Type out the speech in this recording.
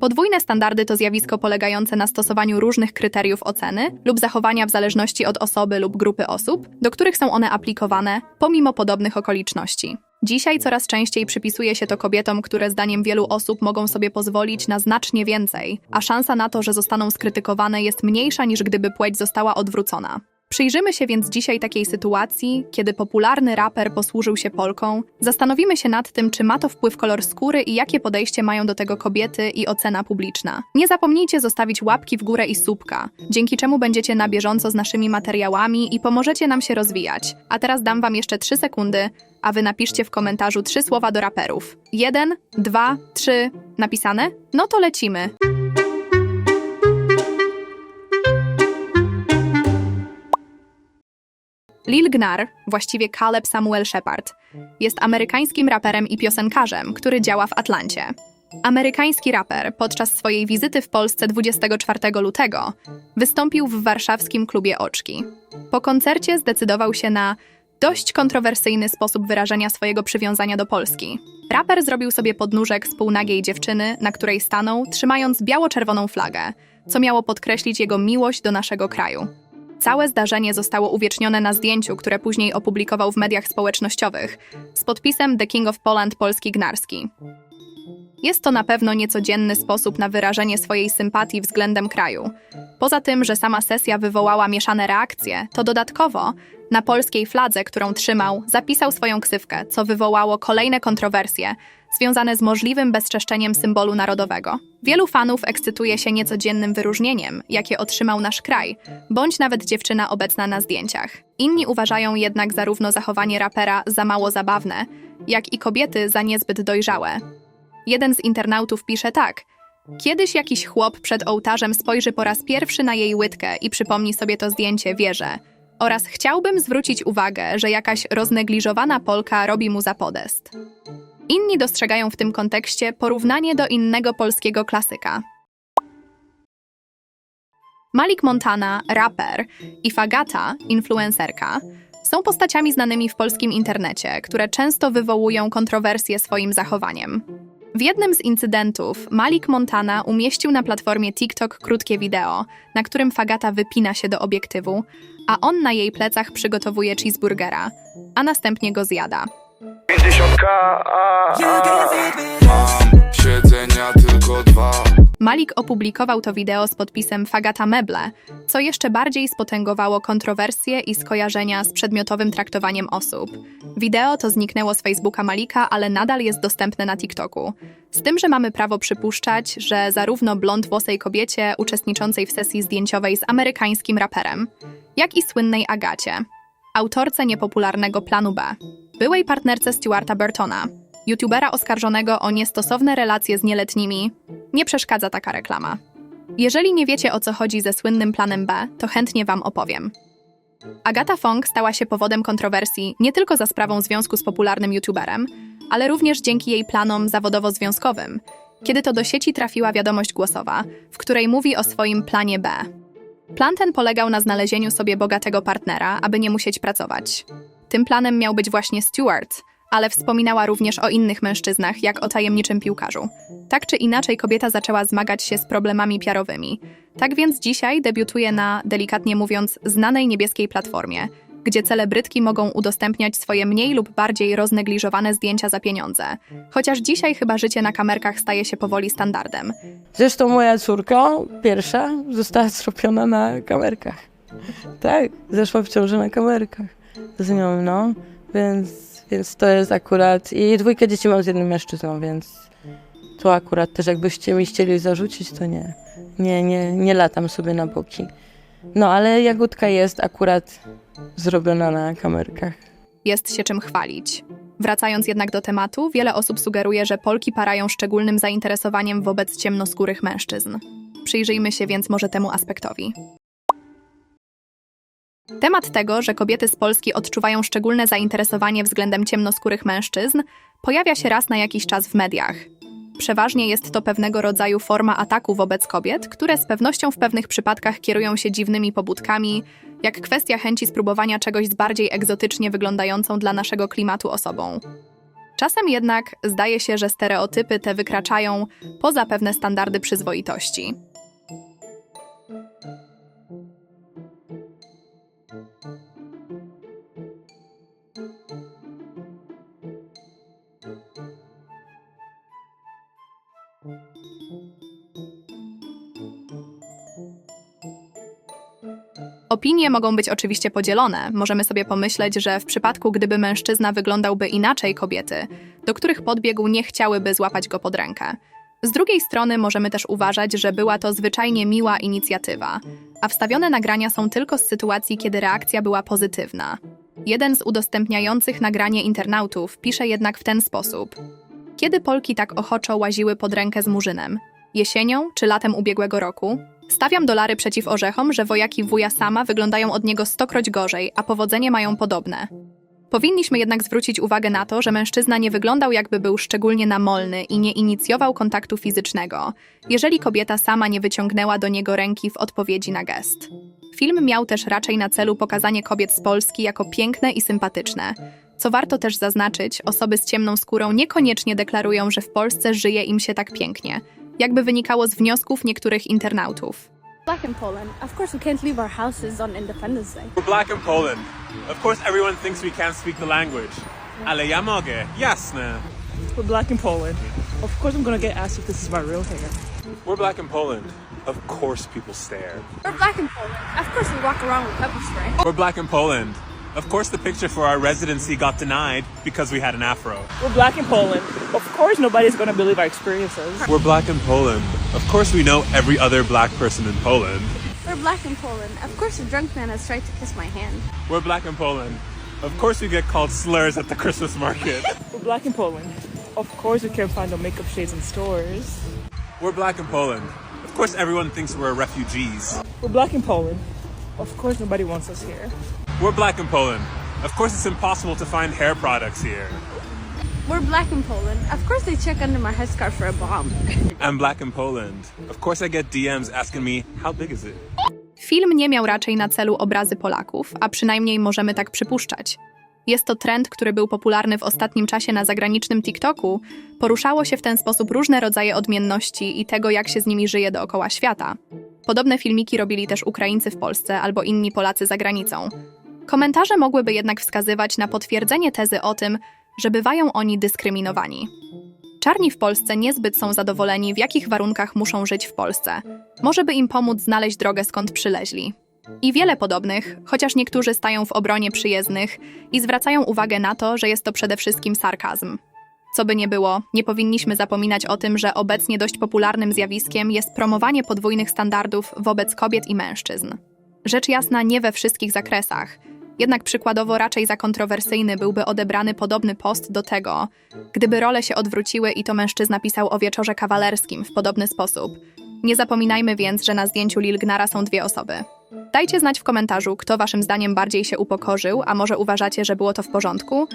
Podwójne standardy to zjawisko polegające na stosowaniu różnych kryteriów oceny lub zachowania w zależności od osoby lub grupy osób, do których są one aplikowane, pomimo podobnych okoliczności. Dzisiaj coraz częściej przypisuje się to kobietom, które zdaniem wielu osób mogą sobie pozwolić na znacznie więcej, a szansa na to, że zostaną skrytykowane jest mniejsza niż gdyby płeć została odwrócona. Przyjrzymy się więc dzisiaj takiej sytuacji, kiedy popularny raper posłużył się Polką. Zastanowimy się nad tym, czy ma to wpływ kolor skóry i jakie podejście mają do tego kobiety i ocena publiczna. Nie zapomnijcie zostawić łapki w górę i słupka, dzięki czemu będziecie na bieżąco z naszymi materiałami i pomożecie nam się rozwijać. A teraz dam wam jeszcze 3 sekundy, a wy napiszcie w komentarzu trzy słowa do raperów. Jeden, dwa, trzy. Napisane? No to lecimy. Lil Gnar, właściwie Caleb Samuel Shepard, jest amerykańskim raperem i piosenkarzem, który działa w Atlancie. Amerykański raper podczas swojej wizyty w Polsce 24 lutego wystąpił w warszawskim klubie Oczki. Po koncercie zdecydował się na dość kontrowersyjny sposób wyrażenia swojego przywiązania do Polski. Raper zrobił sobie podnóżek z półnagiej dziewczyny, na której stanął, trzymając biało-czerwoną flagę, co miało podkreślić jego miłość do naszego kraju. Całe zdarzenie zostało uwiecznione na zdjęciu, które później opublikował w mediach społecznościowych z podpisem The King of Poland Polski Gnarski. Jest to na pewno niecodzienny sposób na wyrażenie swojej sympatii względem kraju. Poza tym, że sama sesja wywołała mieszane reakcje, to dodatkowo na polskiej fladze, którą trzymał, zapisał swoją ksywkę, co wywołało kolejne kontrowersje związane z możliwym bezczeszczeniem symbolu narodowego. Wielu fanów ekscytuje się niecodziennym wyróżnieniem, jakie otrzymał nasz kraj, bądź nawet dziewczyna obecna na zdjęciach. Inni uważają jednak zarówno zachowanie rapera za mało zabawne, jak i kobiety za niezbyt dojrzałe. Jeden z internautów pisze tak. Kiedyś jakiś chłop przed ołtarzem spojrzy po raz pierwszy na jej łydkę i przypomni sobie to zdjęcie wieże. Oraz chciałbym zwrócić uwagę, że jakaś roznegliżowana Polka robi mu za podest. Inni dostrzegają w tym kontekście porównanie do innego polskiego klasyka. Malik Montana, raper, i Fagata, influencerka, są postaciami znanymi w polskim internecie, które często wywołują kontrowersje swoim zachowaniem. W jednym z incydentów Malik Montana umieścił na platformie TikTok krótkie wideo, na którym Fagata wypina się do obiektywu, a on na jej plecach przygotowuje cheeseburgera, a następnie go zjada. 50 a, a Mam siedzenia tylko dwa Malik opublikował to wideo z podpisem Fagata Meble, co jeszcze bardziej spotęgowało kontrowersje i skojarzenia z przedmiotowym traktowaniem osób. Wideo to zniknęło z Facebooka Malika, ale nadal jest dostępne na TikToku. Z tym, że mamy prawo przypuszczać, że zarówno blond włosej kobiecie uczestniczącej w sesji zdjęciowej z amerykańskim raperem, jak i słynnej Agacie, autorce niepopularnego Planu B, byłej partnerce Stewarta Burtona, youtubera oskarżonego o niestosowne relacje z nieletnimi, nie przeszkadza taka reklama. Jeżeli nie wiecie o co chodzi ze słynnym planem B, to chętnie wam opowiem. Agata Fong stała się powodem kontrowersji nie tylko za sprawą związku z popularnym youtuberem, ale również dzięki jej planom zawodowo-związkowym, kiedy to do sieci trafiła wiadomość głosowa, w której mówi o swoim planie B. Plan ten polegał na znalezieniu sobie bogatego partnera, aby nie musieć pracować. Tym planem miał być właśnie Stewart, ale wspominała również o innych mężczyznach, jak o tajemniczym piłkarzu. Tak czy inaczej, kobieta zaczęła zmagać się z problemami piarowymi. Tak więc dzisiaj debiutuje na, delikatnie mówiąc, znanej niebieskiej platformie, gdzie celebrytki mogą udostępniać swoje mniej lub bardziej roznegliżowane zdjęcia za pieniądze. Chociaż dzisiaj chyba życie na kamerkach staje się powoli standardem. Zresztą moja córka pierwsza została zrobiona na kamerkach. Tak, zeszła w ciąży na kamerkach z nią, no. Więc, więc to jest akurat... I dwójkę dzieci mam z jednym mężczyzną, więc tu akurat też jakbyście mi chcieli zarzucić, to nie. Nie, nie, nie latam sobie na boki. No, ale Jagódka jest akurat zrobiona na kamerkach. Jest się czym chwalić. Wracając jednak do tematu, wiele osób sugeruje, że Polki parają szczególnym zainteresowaniem wobec ciemnoskórych mężczyzn. Przyjrzyjmy się więc może temu aspektowi. Temat tego, że kobiety z Polski odczuwają szczególne zainteresowanie względem ciemnoskórych mężczyzn, pojawia się raz na jakiś czas w mediach. Przeważnie jest to pewnego rodzaju forma ataku wobec kobiet, które z pewnością w pewnych przypadkach kierują się dziwnymi pobudkami, jak kwestia chęci spróbowania czegoś z bardziej egzotycznie wyglądającą dla naszego klimatu osobą. Czasem jednak zdaje się, że stereotypy te wykraczają poza pewne standardy przyzwoitości. Opinie mogą być oczywiście podzielone. Możemy sobie pomyśleć, że w przypadku, gdyby mężczyzna wyglądałby inaczej kobiety, do których podbiegł, nie chciałyby złapać go pod rękę. Z drugiej strony możemy też uważać, że była to zwyczajnie miła inicjatywa, a wstawione nagrania są tylko z sytuacji, kiedy reakcja była pozytywna. Jeden z udostępniających nagranie internautów pisze jednak w ten sposób. Kiedy Polki tak ochoczo łaziły pod rękę z Murzynem? Jesienią czy latem ubiegłego roku? Stawiam dolary przeciw orzechom, że wojaki wuja sama wyglądają od niego stokroć gorzej, a powodzenie mają podobne. Powinniśmy jednak zwrócić uwagę na to, że mężczyzna nie wyglądał jakby był szczególnie namolny i nie inicjował kontaktu fizycznego, jeżeli kobieta sama nie wyciągnęła do niego ręki w odpowiedzi na gest. Film miał też raczej na celu pokazanie kobiet z Polski jako piękne i sympatyczne. Co warto też zaznaczyć, osoby z ciemną skórą niekoniecznie deklarują, że w Polsce żyje im się tak pięknie, jakby wynikało z wniosków niektórych internautów. Black in Poland. Of course, we can't leave our houses on Independence Day. We're black in Poland. Of course, everyone thinks we can't speak the language. Ale ja mogę, jasne. We're black in Poland. Of course, I'm gonna get asked if this is my real hair. We're black in Poland. Of course, people stare. We're black in Poland. Of course, we walk around with pepper spray. We're black in Poland. Of course, the picture for our residency got denied because we had an afro. We're black in Poland. Of course, nobody's gonna believe our experiences. We're black in Poland. Of course, we know every other black person in Poland. We're black in Poland. Of course, a drunk man has tried to kiss my hand. We're black in Poland. Of course, we get called slurs at the Christmas market. We're black in Poland. Of course, we can't find no makeup shades in stores. We're black in Poland. Of course, everyone thinks we're refugees. We're black in Poland. Of course, nobody wants us here. We're black in Poland. Of course, it's impossible to find hair products here. We're black in Poland. Of course, they check under my headscarf for a bomb. I'm black in Poland. Of course, I get DMs asking me, how big is it? Film nie miał raczej na celu obrazy Polaków, a przynajmniej możemy tak przypuszczać. Jest to trend, który był popularny w ostatnim czasie na zagranicznym TikToku. Poruszało się w ten sposób różne rodzaje odmienności i tego, jak się z nimi żyje dookoła świata. Podobne filmiki robili też Ukraińcy w Polsce albo inni Polacy za granicą. Komentarze mogłyby jednak wskazywać na potwierdzenie tezy o tym, że bywają oni dyskryminowani. Czarni w Polsce niezbyt są zadowoleni, w jakich warunkach muszą żyć w Polsce. Może by im pomóc znaleźć drogę, skąd przyleźli. I wiele podobnych, chociaż niektórzy stają w obronie przyjezdnych i zwracają uwagę na to, że jest to przede wszystkim sarkazm. Co by nie było, nie powinniśmy zapominać o tym, że obecnie dość popularnym zjawiskiem jest promowanie podwójnych standardów wobec kobiet i mężczyzn. Rzecz jasna, nie we wszystkich zakresach. Jednak przykładowo raczej za kontrowersyjny byłby odebrany podobny post do tego, gdyby role się odwróciły i to mężczyzna pisał o wieczorze kawalerskim w podobny sposób. Nie zapominajmy więc, że na zdjęciu Lil Gnara są dwie osoby. Dajcie znać w komentarzu, kto waszym zdaniem bardziej się upokorzył, a może uważacie, że było to w porządku?